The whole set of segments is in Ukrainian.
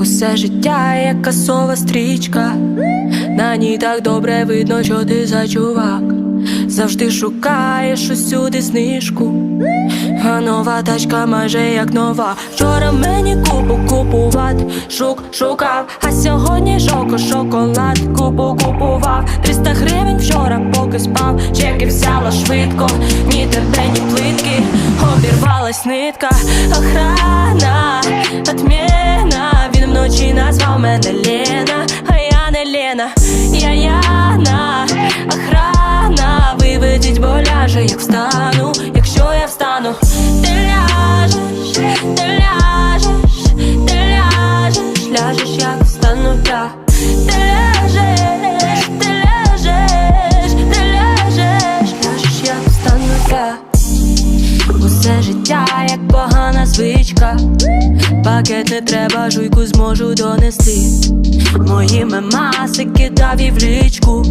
Усе життя як касова стрічка, на ній так добре видно, що ти за чувак. Завжди шукаєш усюди знижку, а нова тачка майже як нова. Вчора мені купу купувати, шук шукав, а сьогодні шоко шоколад, купу купував. 300 гривень вчора, поки спав, чеки взяла швидко, ні тебе, ні плитки, обірвалась нитка, охрана, мене Лена, а я не Лена, я Яна, охрана, виведіть, бо ляже, як встану, якщо я встану, ти ляжеш, ти ляжеш, ти ляжеш, ляжеш, як встану я. Як погана звичка. Пакет не треба, жуйку зможу донести. Мої мемаси кидав і в лічку.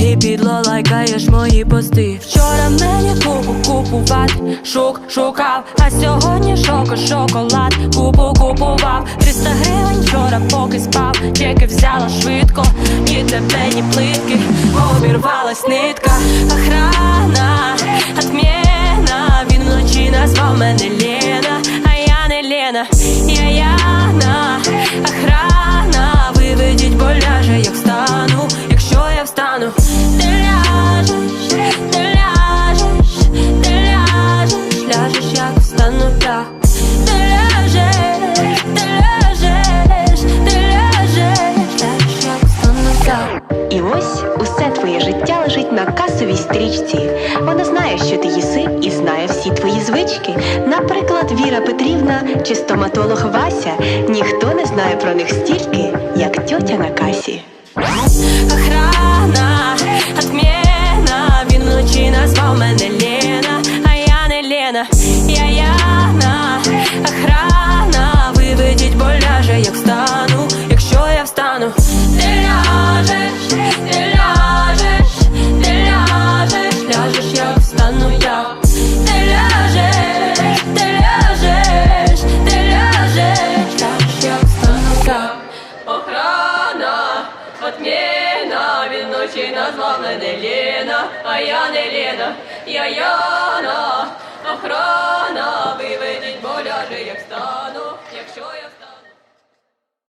І підло лайкаєш мої пости. Вчора мені купу купувати, шук шукав, а сьогодні шоко шоколад, купу купував. 300 гривень вчора, поки спав, чеки взяла швидко, ні тебе, ні плитки, обірвалась нитка, я касовій стрічці. Вона знає, що ти їси, і знає всі твої звички. Наприклад, Віра Петрівна чи стоматолог Вася. Ніхто не знає про них стільки, як тьотя на касі. Охрана, отмена, він вночі назвав мене Лена, а я не Лена, я Яна, отмена, звала назвав а я не Лена, я Яна, охрана,